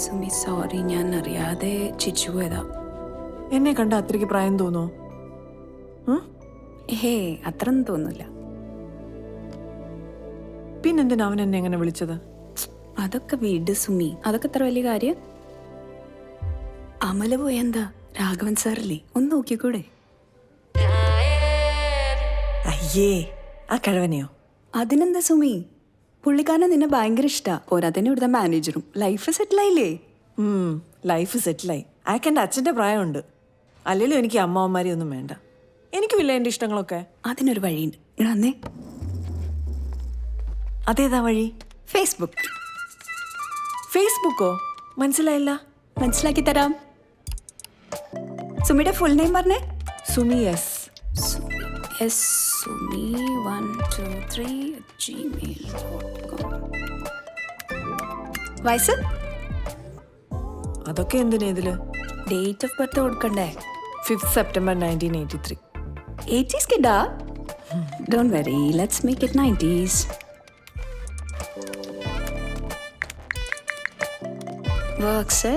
Sumi sorry ഞാൻ അറിയാതെ ചിച്ചു പോയതാ. എന്നെ കണ്ട അത്രയ്ക്ക് പ്രായം തോന്നോ? ഹേ അത്രയൊന്നും തോന്നില്ല പിന്നെന്തിനാ അവൻ എന്നെ എങ്ങനെ വിളിച്ചത്? അതൊക്കെ വീട് സുമി. അതൊക്കെ എത്ര വലിയ കാര്യം? അമല പോയെന്താ രാഘവൻ സാറല്ലേ? ഒന്ന് നോക്കിക്കൂടെ? അയ്യേ ആ കിഴവനെയോ? അതിനെന്താ സുമി? പുള്ളിക്കാരനെ നിന്നെ ഭയങ്കര ഇഷ്ടാ. പോരാത്തന്നെ ഇവിടുത്തെ മാനേജറും ലൈഫ് സെറ്റിലായില്ലേ ലൈഫ് സെറ്റിലായി അയാൾക്ക് എന്റെ അച്ഛന്റെ പ്രായമുണ്ട്. അല്ലെങ്കിലും എനിക്ക് അമ്മാവന്മാരെ ഒന്നും വേണ്ട. എനിക്കുമില്ല എന്റെ ഇഷ്ടങ്ങളൊക്കെ. അതിനൊരു വഴിയുണ്ട്. അന്നേ അതേതാ വഴി? ഫേസ്ബുക്ക് ഫേസ്ബുക്കോ മനസ്സിലായില്ല? മനസ്സിലാക്കി തരാം. സുമിയുടെ ഫുൾ നെയിം പറഞ്ഞേ? Sumi S S Sumi one two three Gmail വയസ്സ്? അതൊക്കെ എന്തിനാ ഇതിൽ? ഡേറ്റ് ഓഫ് ബർത്ത് കൊടുക്കണ്ടേ? Fifth September nineteen eighty three eighties കിഡാ don't worry let's make it nineties works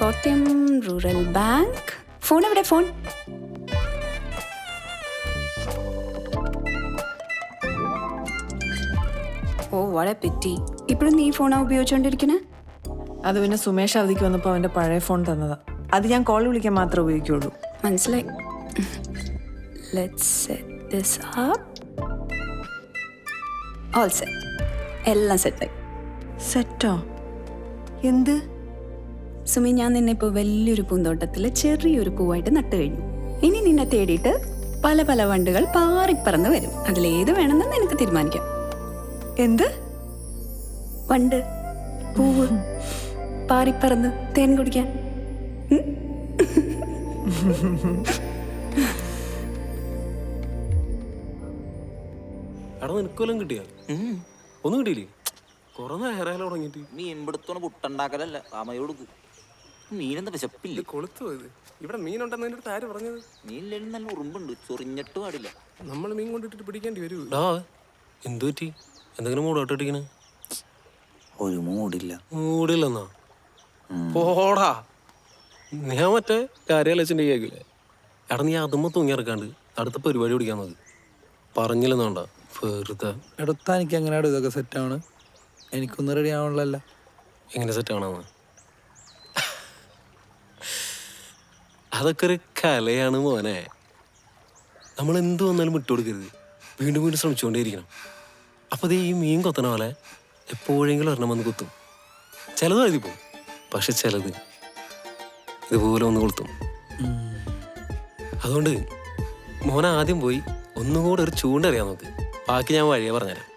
Kottayam rural bank phone എവിടെ ഫോൺ ഓ വളരെ petty. ഇപ്പോഴും നീ ഫോണാ ഉപയോഗിച്ചോണ്ടിരിക്കുന്നത് അത് പിന്നെ സുമേഷ് അവധിക്ക് വന്നപ്പോൾ അവന്റെ പഴയ ഫോൺ തന്നതാ. അത് ഞാൻ കോൾ വിളിക്കാൻ മാത്രമേ ഉപയോഗിക്കുള്ളൂ. മനസ്സിലായി. Let's set this up all set എല്ലാം സെറ്റായി സെറ്റോ എന്ത്? സുമി ഞാൻ നിന്നെ ഇപ്പോൾ വലിയൊരു പൂന്തോട്ടത്തിൽ ചെറിയൊരു പൂവായിട്ട് നട്ടു കഴിഞ്ഞു. ഇനി നിന്നെ തേടിയിട്ട് പല പല വണ്ടുകൾ പാറിപ്പറന്ന് വരും. അതിലേത് വേണമെന്ന് നിനക്ക് തീരുമാനിക്കാം. എന്ത്? വണ്ട്. പൂവ്. പാറിപ്പറന്ന് തേൻ കുടിക്കാൻ. നിനക്കൊല്ലം കിട്ടിയ? ഒന്നും കിട്ടിയില്ലേ? കൊറേ നേരം തുടങ്ങിട്ട് മീൻ പിടുത്തോണ്ട് പുട്ടുണ്ടാക്കലല്ല അമ്മയോട് മീനെന്താ വിശപ്പില്ല. കൊളുത്തു പോയത് ഇവിടെ മീനുണ്ടെന്ന് അടുത്ത് ആര് പറഞ്ഞത്? മീനിലും നല്ല ഉറുമ്പുണ്ട് ചൊറിഞ്ഞിട്ട് പാടില്ല. നമ്മൾ മീൻ കൊണ്ടിട്ട് പിടിക്കേണ്ടി വരൂ. ഡാ എന്തു പറ്റി? എന്തെങ്കിലും മൂടോട്ടിട്ടിക്കണ് ഒരു മൂടില്ല മൂടില്ലെന്നാ പോടാ. ഞാൻ മറ്റേ കാര്യാലോചന കേക്കില്ലേ എടാ നീ അതുമ്മ തൂങ്ങിയിറക്കാണ്ട് അടുത്ത പരിപാടി പിടിക്കാൻ നോക്ക് പറഞ്ഞില്ലെന്നോണ്ട വെറുതെ. എടുത്താ എനിക്ക് എങ്ങനെയാണ് ഇതൊക്കെ സെറ്റാണ് എനിക്കൊന്നും റെഡി ആവണല്ലോ എങ്ങനെ സെറ്റ് ആണെന്ന് അതൊക്കെ ഒരു കലയാണ് മോനെ. നമ്മൾ എന്ത് വന്നാലും വിട്ടുകൊടുക്കരുത്. വീണ്ടും വീണ്ടും ശ്രമിച്ചുകൊണ്ടേയിരിക്കണം. അപ്പോൾ ഈ മീൻ കൊത്തണ പോലെ എപ്പോഴെങ്കിലും ഒരെണ്ണം വന്ന് കുത്തും. ചിലത് എഴുതി പോകും പക്ഷെ ചിലത് ഇതുപോലെ ഒന്ന് കൊളുത്തും. അതുകൊണ്ട് മോൻ ആദ്യം പോയി ഒന്നുകൂടെ ഒരു ചൂണ്ടറിയാൻ നോക്ക്. ബാക്കി ഞാൻ വഴിയെ പറഞ്ഞുതരാം.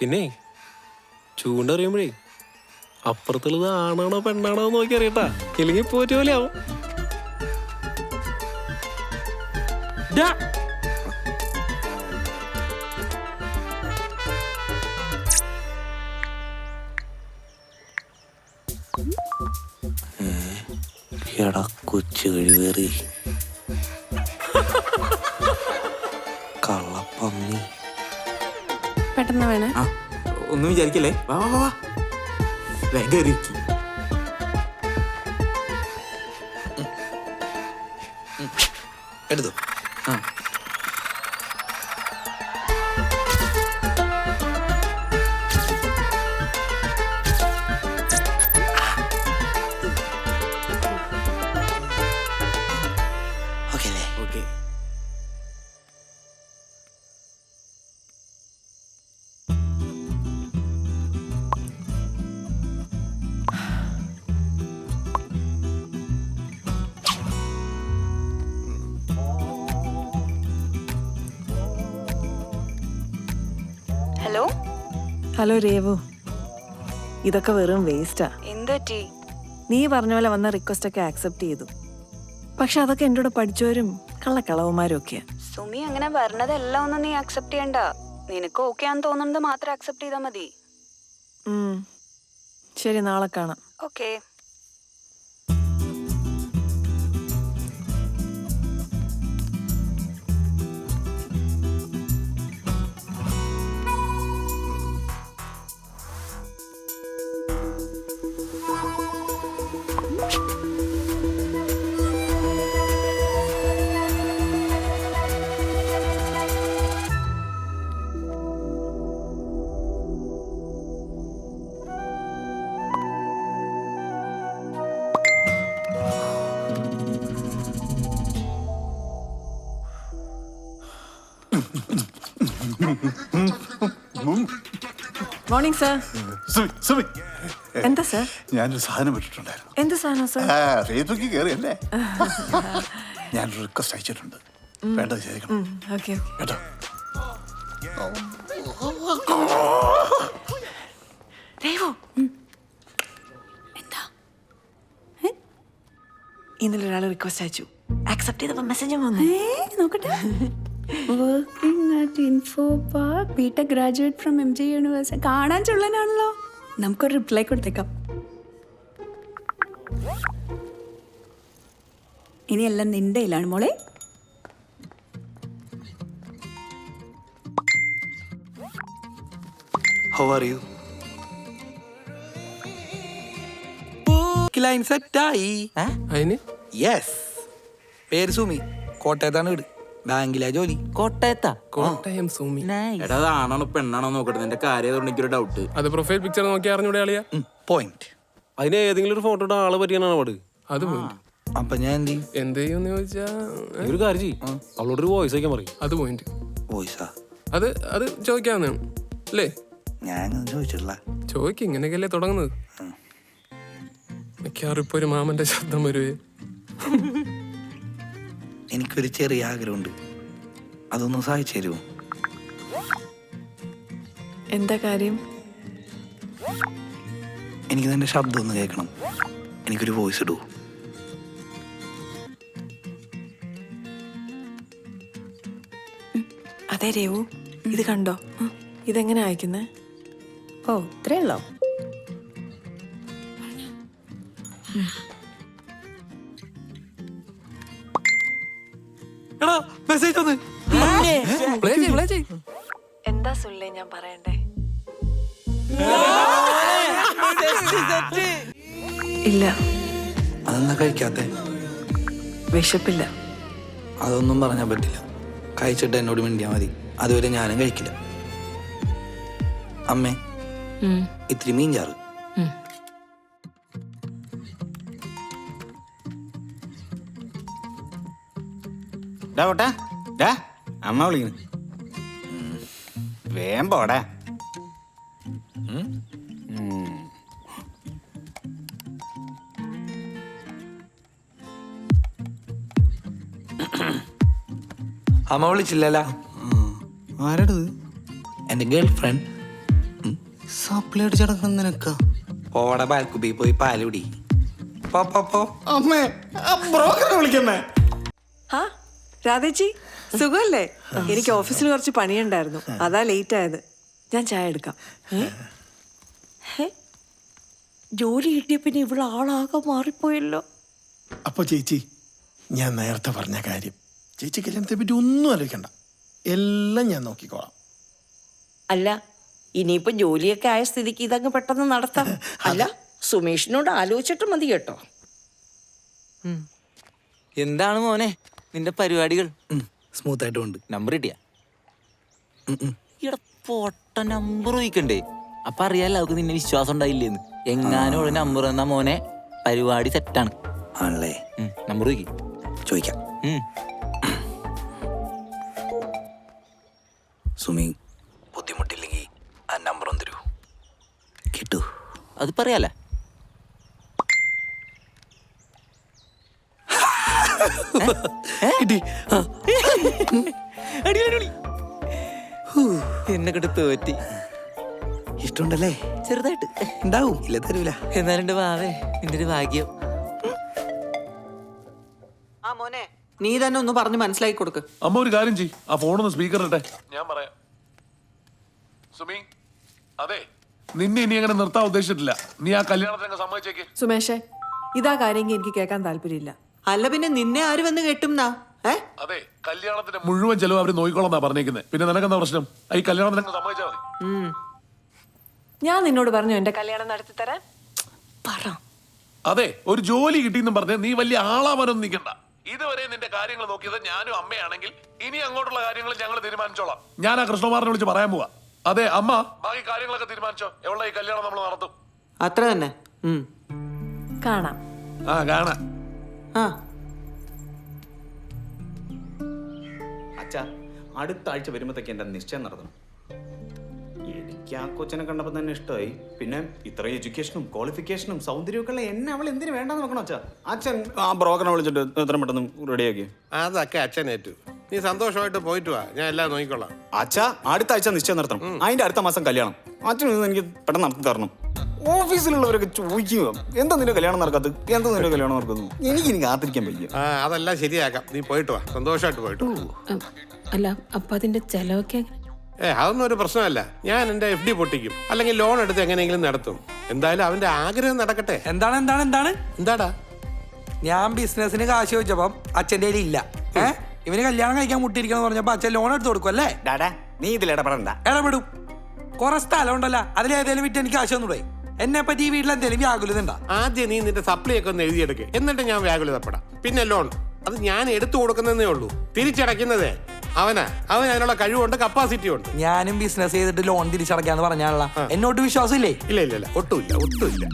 പിന്നെ ചൂണ്ട ചൂണ്ടറിയുമ്പോഴേ അപ്പുറത്തുള്ളത് ആണാണോ പെണ്ണാണോ എന്ന് നോക്കി അറിയട്ടാ. ഇല്ലെങ്കിൽ പോറ്റോലെയാവും പോലെ എടാ കൊച്ചു കഴിവേറി. കള്ളപ്പന്നി. പെട്ടെന്ന് വേണേ. ആ ഒന്നും വിചാരിക്കല്ലേ? വാ വാ വാ വാ. വേഗം. എടുത്തു? ഹലോ രേവു ഇതൊക്കെ വെറും വേസ്റ്റാ എന്താ പറ്റി? നീ പറഞ്ഞ പോലെ വന്ന റിക്വസ്റ്റ് ഒക്കെ ആക്സെപ്റ്റ് ചെയ്തു. പക്ഷെ അതൊക്കെ എന്റെ കൂടെ പഠിച്ചവരും കള്ളക്കളവന്മാരും ഒക്കെയാ. സുമി അങ്ങനെ പറഞ്ഞതെല്ലാം ഒന്നും നീ അക്സെപ്റ്റ് ചെയ്യണ്ട. നിനക്ക് ഓക്കെ ആണെന്ന് തോന്നുന്നത് മാത്രം അക്സെപ്റ്റ് ചെയ്താൽ മതി. ശരി നാളെ കാണാം. Okay morning sir Sumi Sumi. എന്താ സർ ഞാനൊരു സാധനം വിട്ടിട്ടുണ്ടായിരുന്നു എന്ത് സാധനം സർ ആ ഫേസ്ബുക്കിൽ കയറിയല്ലേ ഞാനൊരു റിക്വസ്റ്റ് അയച്ചിട്ടുണ്ട്. വേണ്ടത് ചെയ്തേക്കണം ഓക്കെ കേട്ടോ? ദേവു. എന്താ? ഇന്നലെ ഒരാൾ റിക്വസ്റ്റ് അയച്ചു. ആക്സെപ്റ്റ് ചെയ്തപ്പോൾ മെസ്സേജ് വന്നു. നോക്കട്ടെ. Working at Infopark BTech graduate from M G university കാണാൻ ചുള്ളനാണല്ലോ. നമുക്കൊരു റിപ്ലൈ കൊടുത്തേക്കാം. ഇനിയെല്ലാം നിന്റെ കയ്യിലാണ് മോളെ. ഹൗ ആർ യു ലൈൻ സെറ്റായി യെസ് പേര് സുമി. കോട്ടയത്താണ് വീട്. ബാങ്കിലാ ജോലി? കോട്ടയത്താ. കോട്ടയം സൂമി. എടാ അതാണോ ആണാണോ പെണ്ണാണോ നോക്കട്ടെ? നിന്റെ കാര്യം എനിക്ക് എനിക്കൊരു ഡൗട്ട് അത് പ്രൊഫൈൽ പിക്ചർ നോക്കി അറിഞ്ഞൂടെ ആളിയാ പോയിന്റ് അതിന് ഏതെങ്കിലും ഒരു ഫോട്ടോ ഇട്ട് ആളെ പറ്റിയാണ് പാട്? അത് പോയിന്റ് അപ്പൊ ഞാൻ എന്ത് ചെയ്യും? എന്ത് ചെയ്യുമെന്ന് ചോദിച്ചാ ഒരു കാര്യം ചെയ്യും. അവളോട് ഒരു വോയിസ് അയക്കാൻ പറയും. അത് പോയിന്റ് വോയിസാ അത് അത് ചോദിക്കാന്ന്. അല്ലേ ഞാൻ ചോദിച്ചിട്ടില്ല. ചോദിക്കും ഇങ്ങനെയൊക്കെയല്ലേ തുടങ്ങുന്നത്? മിക്കവാറും ഇപ്പൊ ഒരു മാമന്റെ ശബ്ദം വരുവേ. എനിക്കൊരു ചെറിയ ആഗ്രഹമുണ്ട്. അതൊന്ന് സഹായിച്ചു തരുമോ? എന്താ കാര്യം? എനിക്ക് നിന്റെ ശബ്ദം ഒന്ന് കേൾക്കണം. എനിക്കൊരു വോയിസ് ഇടൂ. അതെ രേവു ഇത് കണ്ടോ. ഇതെങ്ങനെ അയക്കുന്നേ? ഓ ഇത്രേ എടാ മെസ്സേജ് ഒന്ന് പ്ലേ ചെയ്യ് എന്താ സുല്ലേ ഞാൻ പറയണ്ടേ? ഇല്ല. അതെന്നാ കഴിക്കാത്തെ? വിശപ്പില്ല. അതൊന്നും പറഞ്ഞാൽ പറ്റില്ല. കഴിച്ചിട്ട് എന്നോട് മിണ്ടിയാ മതി. അതുവരെ ഞാനും കഴിക്കില്ല. അമ്മേ ഇത്തിരി മീൻ ചാറ് ഡാ കോട്ടെ ഡാ അമ്മ വിളിക്കുന്നു. വേം പോടാ. അമ്മ വിളിച്ചില്ലല്ല. ആരടത്? എന്റെ ഗേൾ ഫ്രണ്ട് സപ്ലൈ അടിച്ച് നടക്കണം നിനക്ക. പോടെ ബാൽക്കുബി പോയി പാലുടി പോ പോ പോ. അമ്മേ ബ്രോക്കറെ വിളിക്കുന്നേ. ആ രാധേച്ചി സുഖമല്ലേ എനിക്ക് ഓഫീസിൽ കുറച്ച് പണിയുണ്ടായിരുന്നു. അതാ ലേറ്റ് ആയത് ഞാൻ ചായ എടുക്കാം. ജോലി കിട്ടിയ പിന്നെ ഇവിടെ ആളാകെ മാറിപ്പോയല്ലോ. അപ്പൊ ചേച്ചി ഞാൻ നേരത്തെ പറഞ്ഞ കാര്യം. ചേച്ചി കല്യാണത്തെ പറ്റി ഒന്നും ആലോചിക്കണ്ട. എല്ലാം ഞാൻ നോക്കിക്കോളാം. അല്ല ഇനിയിപ്പോ ജോലിയൊക്കെ ആയ സ്ഥിതിക്ക് ഇതങ്ങ് പെട്ടെന്ന് നടത്താം. അല്ല. സുമേഷിനോട് ആലോചിച്ചിട്ട് മതി കേട്ടോ. എന്താണ് മോനെ? നിന്റെ പരിപാടികൾ. സ്മൂത്ത് ആയിട്ട് ഉണ്ട് നമ്പർ കിട്ടിയാ? ഇവിടെ പൊട്ട നമ്പർ ചോദിക്കണ്ടേ? അപ്പൊ അറിയാലോ അവർക്ക് നിന്നെ വിശ്വാസം ഉണ്ടായില്ലേന്ന്. എങ്ങാനും ഉള്ള നമ്പർ എന്ന മോനെ പരിപാടി സെറ്റാണ് ആണല്ലേ? നമ്പർ ചോദിക്കും. ചോദിക്കാം. സുമി ബുദ്ധിമുട്ടില്ലെങ്കിൽ ആ നമ്പർ ഒന്ന് തരൂ. കിട്ടൂ. അത് പറയാലേ. കിട്ടി ആ. അടി, അടി, അടി. ഹൂ, എന്നെ തോറ്റി. ഇഷ്ടമുണ്ടല്ലേ? ചെറുതായിട്ട്. ഉണ്ടാവും. ഇല്ല തരൂല. എന്നാലുണ്ട് വാവേ നിന്റെ ഒരു ഭാഗ്യം. ആ മോനെ നീ തന്നെ ഒന്ന് പറഞ്ഞ് മനസ്സിലാക്കി കൊടുക്ക്. അമ്മ ഒരു കാര്യം ചെയ് ആ ഫോണൊന്ന് സ്പീക്കർ ഇട്ടെ ഞാൻ പറയാം. സുമി അതെ. നിന്നെ ഇനി അങ്ങനെ നിർത്താൻ ഉദ്ദേശിച്ചിട്ടില്ല. നീ ആ കല്യാണത്തിന് സമ്മതിച്ചേക്ക്. സുമേഷേ ഇതാ കാര്യമെങ്കിൽ എനിക്ക് കേൾക്കാൻ താല്പര്യമില്ല. അല്ല പിന്നെ നിന്നെ ആര് വന്ന് കെട്ടുംന്നാ ഏ? അതെ കല്യാണത്തിന്റെ മുഴുവൻ ചെലവ് അവർ നോക്കിക്കോളന്നാ പറഞ്ഞേക്കുന്നത് പിന്നെ നിനക്കെന്താ പ്രശ്നം? ഈ കല്യാണത്തിന് സമ്മതിച്ചാൽ മതി. ഞാൻ നിന്നോട് പറഞ്ഞു എന്റെ കല്യാണം നടത്തി തരാൻ. പറ. അതെ ഒരു ജോലി കിട്ടിയെന്നും പറഞ്ഞ് നീ വലിയ ആളാവാനൊന്നും നിൽക്കണ്ട ഇതുവരെ നിന്റെ കാര്യങ്ങൾ നോക്കിയത് ഞാനും അമ്മയാണെങ്കിൽ ഇനി അങ്ങോട്ടുള്ള കാര്യങ്ങൾ ഞങ്ങൾ തീരുമാനിച്ചോളാം. ഞാൻ ആ കൃഷ്ണകുമാറിനെ വിളിച്ച് പറയാൻ പോവാ. അതെ അമ്മ. ബാക്കി കാര്യങ്ങളൊക്കെ തീരുമാനിച്ചോ? എവിടെ ഈ കല്യാണം നമ്മൾ നടത്തും. അത്ര തന്നെ. ഉം. കാണാം. ആ കാണാം. ആ. അച്ഛാ അടുത്ത ആഴ്ച വരുമ്പോഴത്തേക്ക് എന്റെ നിശ്ചയം നടത്തണം. എനിക്ക് ആ കൊച്ചിനെ കണ്ടപ്പോൾ തന്നെ ഇഷ്ടമായി. പിന്നെ ഇത്ര എഡ്യൂക്കേഷനും ക്വാളിഫിക്കേഷനും സൗന്ദര്യമൊക്കെ ഉള്ള എന്നെ അവൾ എന്തിനു വേണ്ടെന്ന് നോക്കണം അച്ഛാ? അച്ഛൻ ആ ബ്രോക്കറിനെ വിളിച്ചിട്ട് എത്ര പെട്ടെന്ന് റെഡിയാക്കി. അതൊക്കെ അച്ഛൻ ഏറ്റു. നീ സന്തോഷമായിട്ട് പോയിട്ട് വാ. ഞാൻ എല്ലാം നോക്കിക്കൊള്ളാം. അച്ഛാ അടുത്ത ആഴ്ച നിശ്ചയം നടത്തണം. അതിന്റെ അടുത്ത മാസം കല്യാണം. അച്ഛൻ എനിക്ക് പെട്ടെന്ന് നടത്തി തരണം. ഓഫീസിലുള്ളവരൊക്കെ ചോദിക്കുക എന്താ നിന്റെ കല്യാണം നടക്കാത്തത്? എന്താ നിന്റെ കല്യാണം നടക്കുന്നു? എനിക്ക് ഇനി കാത്തിരിക്കാൻ വയ്യ. ആ അതെല്ലാം ശരിയാക്കാം. നീ പോയിട്ട് വാ. സന്തോഷമായിട്ട് പോയിട്ട് വാ. അല്ല അപ്പൊ അതിന്റെ ചെലവൊക്കെ ഏ അതൊന്നും ഒരു പ്രശ്നമല്ല. ഞാൻ എന്റെ എഫ് ഡി പൊട്ടിക്കും. അല്ലെങ്കിൽ ലോൺ എടുത്ത് എങ്ങനെയെങ്കിലും നടത്തും. എന്തായാലും അവന്റെ ആഗ്രഹം നടക്കട്ടെ. എന്താണ് എന്താണ് എന്താണ്? എന്താടാ? ഞാൻ ബിസിനസിന് കാശ് ചോദിച്ചപ്പം അച്ഛന്റെ കയ്യിൽ ഇല്ല. ഏ? ഇവന് കല്യാണം കഴിക്കാൻ മുട്ടിയിരിക്കണം പറഞ്ഞപ്പോ അച്ഛൻ ലോൺ എടുത്ത് കൊടുക്കും അല്ലേ? ഡാഡാ നീ ഇതിൽ ഇടപെടണ്ട. ഇടപെടും. കുറെ സ്ഥലം ഉണ്ടല്ല അതിലേതേലും വിറ്റ് എനിക്ക് കാശ് തന്നൂടെ? എന്നെ പറ്റി ഈ വീട്ടിൽ എന്തെങ്കിലും വ്യാകുലത ഉണ്ടാ? ആദ്യം നീ നിന്റെ സപ്ലൈ ഒക്കെ ഒന്ന് എഴുതിയെടുക്ക്. എന്നിട്ട് ഞാൻ വ്യാകുലതപ്പെടാം. പിന്നെ ലോൺ അത് ഞാൻ എടുത്തു കൊടുക്കുന്നതേ ഉള്ളൂ. തിരിച്ചടയ്ക്കുന്നതേ. അവനാ. അവൻ അതിനുള്ള കഴിവുണ്ട് കപ്പാസിറ്റി ഉണ്ട്. ഞാനും ബിസിനസ് ചെയ്തിട്ട് ലോൺ തിരിച്ചടക്കാന്ന് പറഞ്ഞാണല്ലോ. എന്നോട്ട് വിശ്വാസമില്ലേ? ഇല്ല ഇല്ല ഇല്ല. ഒട്ടുമില്ല ഒട്ടുമില്ല.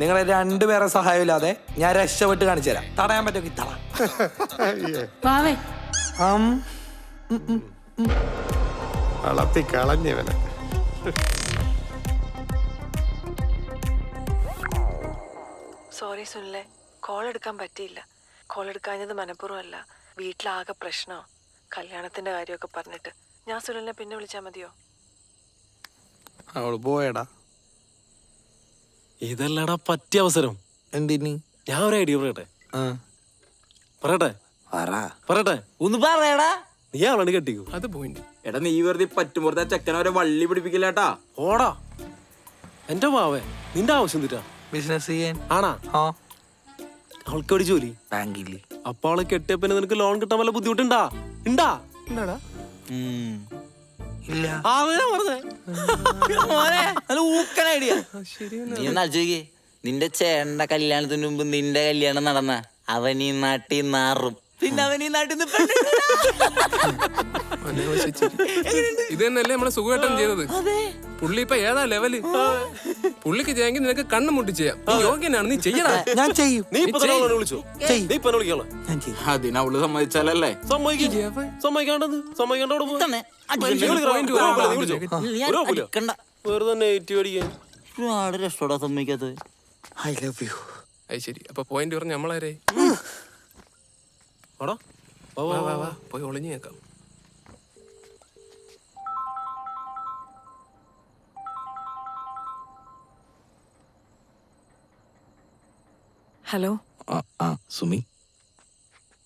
നിങ്ങളെ രണ്ടുപേരെ സഹായമില്ലാതെ ഞാൻ രക്ഷപ്പെട്ട് കാണിച്ചു തരാം. തടയാൻ പറ്റുമെങ്കിൽ തട. വളർത്തി കളഞ്ഞവനെ സോറി സുനിലെ. കോൾ എടുക്കാൻ പറ്റിയില്ല. കോൾ എടുക്കാഞ്ഞത് മനഃപൂർവമല്ല. വീട്ടിലാകെ പ്രശ്നമോ. കല്യാണത്തിന്റെ കാര്യമൊക്കെ പറഞ്ഞിട്ട്. ഞാൻ സുനിലിനെ പിന്നെ വിളിച്ചാൽ മതിയോ? അവൾ പോയടാ. ഇതല്ലടാ പറ്റിയ അവസരം. എന്തിനി? ഞാൻ ഒരു ഐഡിയ പറയട്ടെ? ആ. പറയട്ടെ? പറ. പറയട്ടെ? ഒന്ന് പറയടാ. നീ അവളാണ് കെട്ടിക്കൂ? അത് പോയിന്റ്. എടാ നീ വെറുതെ പറ്റുമ്പോഴത്തെ ചെക്കനെ അവരെ വള്ളി പിടിപ്പിക്കില്ലാട്ടാ ഓടാ. എന്റെ മാവേ നിന്റെ ആവശ്യം തീറ്റാ ബിസിനസ് ചെയ്യാൻ. ആണാ? ആ. അവൾക്ക് ഒരു ജോലി. ബാങ്കിൽ അപ്പൊ അവളെ കെട്ടിയ പിന്നെ നിനക്ക് ലോൺ കിട്ടാൻ വല്ല ബുദ്ധിമുട്ടുണ്ടാ? ഉണ്ടാ ഉം. ഇല്ല. നീ ഒന്ന് ആലോചിക്കേ. നിന്റെ ചേട്ടന്റെ കല്യാണത്തിന് മുമ്പ് നിന്റെ കല്യാണം നടന്ന അവൻ ഈ നാട്ടിൽ നാറും. പിന്നെ അവൻ ഈ നാട്ടിൽ നിന്ന് ഇത് തന്നെയല്ലേ നമ്മളെ സുഖമായിട്ടും ചെയ്തത്. പുള്ളി ഇപ്പൊ ഏതാ ലെവൽ? പുള്ളിക്ക് ചെയ്യാമെങ്കിൽ നിനക്ക് കണ്ണു മുട്ടി ചെയ്യാം നീ യോഗ്യനാണ് നീ ചെയ്യണ ഞാൻ ചെയ്യും. നീ ഇപ്പൊ തന്നെ അവളെ വിളിച്ചോ? നീ ഇപ്പൊ വിളിക്കാളെ അതിന് അവൾ സമ്മതിച്ചാലല്ലേ? സമ്മതിക്കും. സമ്മതിക്കാണ്ടത് സമ്മതിക്കാണ്ട് അവിടെ പോ. തന്നെ. വിളിച്ചോ. ഞാൻ. അടിക്കണ്ട. വെറുതെ അടിക്കാൻ. സമ്മതിക്കാത്തത്. I love you. അത് ശരി. അപ്പൊ പോയിന്റ് പറഞ്ഞ നമ്മളാരേ? വാ, വാ, വാ വാ, വാ. വാ. പോയി ഒളിഞ്ഞു കേൾക്കാം. ഹലോ. ആ ആ സുമി.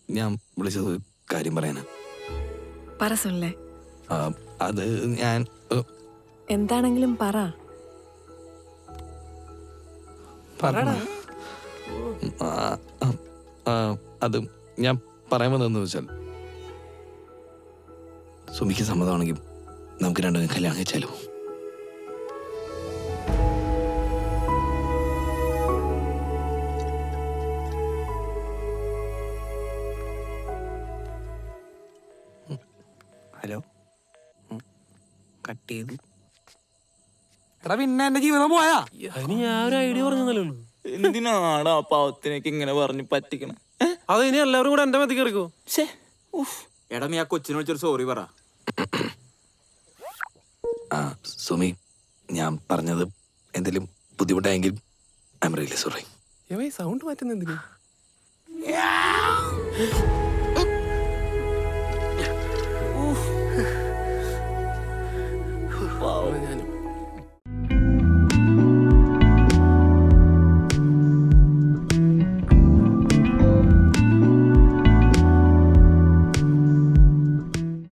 ഞാൻ വിളിച്ചത് കാര്യം പറയാനാ. പറ സുനിലെ. ആ, അത് ഞാൻ ഏ, എന്താണെങ്കിലും പറ. ആ, ആ, അത് ഞാൻ പറയാൻ വന്നതെന്ന് വെച്ചാൽ സുമിക്ക് സമ്മതമാണെങ്കിൽ നമുക്ക് രണ്ടും കല്യാണം കഴിച്ചാലോ? കട്ട് ചെയ്തു. എടാ പിന്നെ എന്റെ ജീവിതം പോയാ? അതിന് ഞാൻ ഒരു ഐഡിയ പറഞ്ഞല്ലോ ആ പാവത്തിനൊക്കെ ഇങ്ങനെ പറഞ്ഞ് പറ്റിക്കണം? അത് ഇനി എല്ലാവരും കൂടെ എന്റെ മതി കയറിക്കോ. എടാ നീ ആ കൊച്ചിനെ വിളിച്ചൊരു സോറി പറ. ആ സുമി ഞാൻ പറഞ്ഞത് എന്തെങ്കിലും ബുദ്ധിമുട്ടായെങ്കിൽ I am really sorry sound മാറ്റുന്ന എന്തിനു?